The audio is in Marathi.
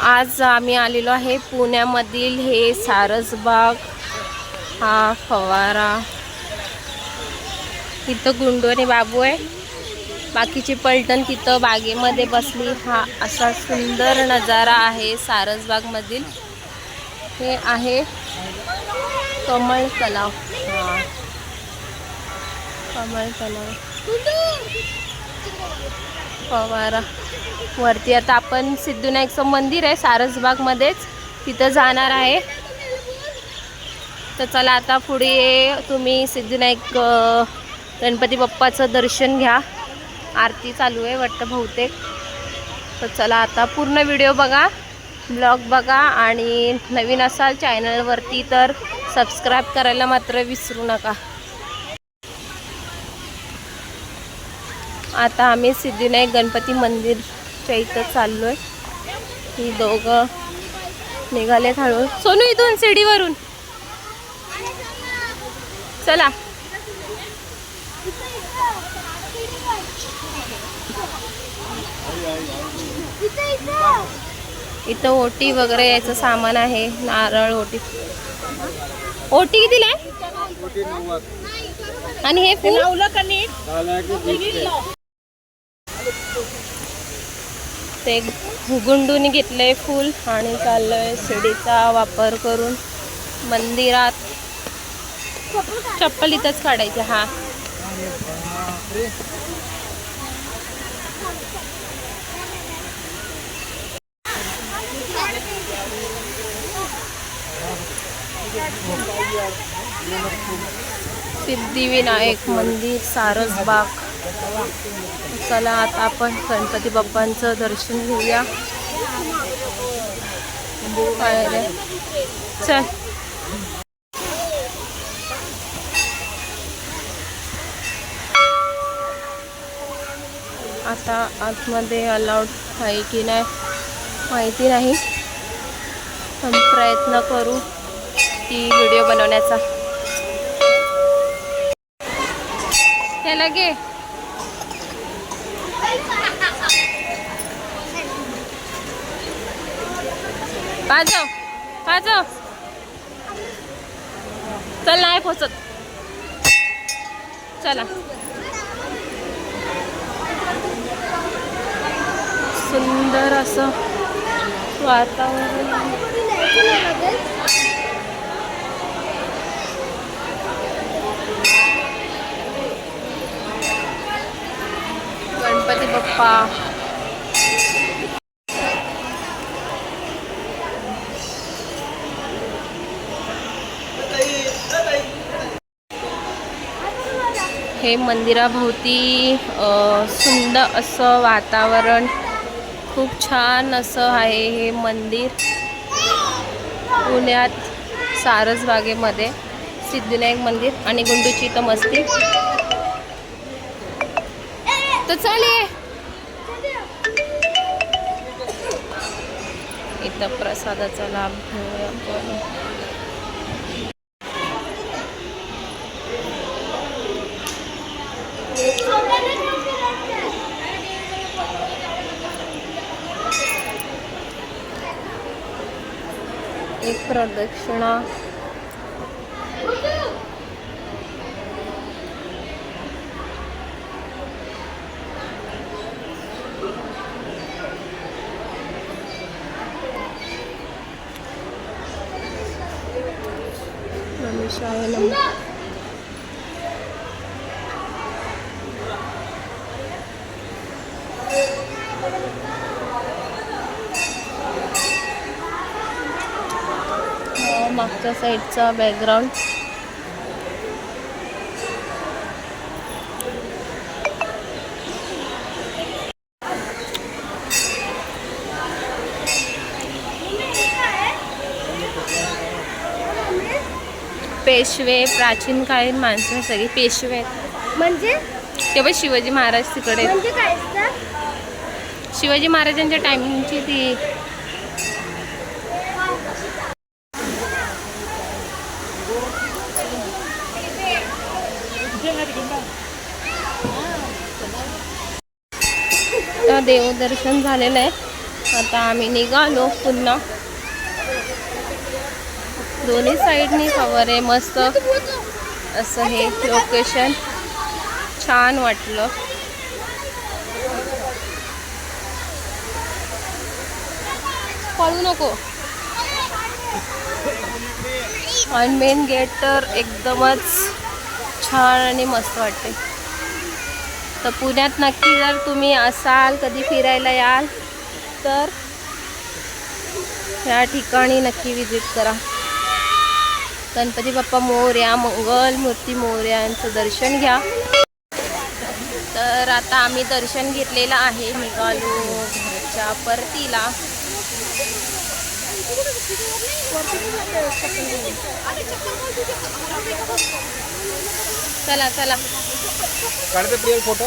आज आम्ही आलेलो आहे पुण्यामधील हे सारसबाग हा फवारा. इथं गुंडू बाबू आहे. बाकीची पलटण तिथं बागेमध्ये बसली. हा असा सुंदर नजारा आहे सारसबागमधील. हे आहे कमळ तलाव. हा. कमळ तलाव. फवारा. वरती आता आपण सिद्धविनायकचं मंदिर आहे सारसबागमध्येच. तिथं जाणार आहे. तर चला आता पुढे तुम्ही सिद्धविनायक गणपती बाप्पाचं दर्शन घ्या. आरती चालू आहे वाटतं बहुतेक. तर चला आता पूर्ण व्हिडिओ बघा ब्लॉग बघा आणि नवीन असाल चॅनलवरती तर सबस्क्राईब करायला मात्र विसरू नका. आता आम्ही सिद्धिविनायक गणपती मंदिरच्या इथं चाललो आहे ही दोघं निघाले हळू सोनू इथून शिडीवरून चला. इथं ओटी वगैरे याचं सामान आहे. नारळ ओटी. ओटी कितीला आहे? आणि हे फूल? ते गुंडून घेतलंय फूल आणि चाललंय शिडीचा वापर करून मंदिरात. चप्पल इथंच काढायची हा. सिद्धिविनायक मंदिर सारसबाग. चला आता आपण गणपती बाप्पांचं दर्शन घेऊया. चल. आता आतमध्ये अलाउड आहे की नाही माहिती नाही. पण प्रयत्न करू ती व्हिडिओ बनवण्याचा. त्याला घे पाजव पाजव चल नाही पोचत चला. सुंदर असं वातावरण आहे. गणपती हे मंदिराभोवती सुंदर असं वातावरण. खूप छान असं आहे हे मंदिर. पुण्यात सारसबागेमध्ये सिद्धिविनायक मंदिर आणि गुंडूची तर मस्ती. तर चालेल. इथं प्रसादाचा लाभ घेऊया आपण. एक प्रदक्षिणा. शाळेला. हो, मागच्या साईडचा बॅकग्राऊंड पेशवे प्राचीन काळीन माणसं सगळी पेशवे आहेत. म्हणजे तेव्हा शिवाजी महाराज तिकडे. म्हणजे काय शिवाजी महाराजांच्या टायमिंगची ती देवदर्शन झालेलं आहे आता आम्ही निघालो पुन्हा दोन्ही साईडनी कवर आहे. मस्त असं हे लोकेशन छान वाटलं. पळू नको. आणि मेन गेट तर एकदमच छान आणि मस्त वाटते तर पुण्यात नक्की जर तुम्ही असाल कधी फिरायला याल तर या ठिकाणी नक्की विजिट करा. गणपती बाप्पा मोर्या मंगल मूर्ती मोर्या यांचं दर्शन घ्या. तर आता आम्ही दर्शन घेतलेलं आहे निघालो घरच्या परतीला. चला चला. काढते प्रियल फोटो?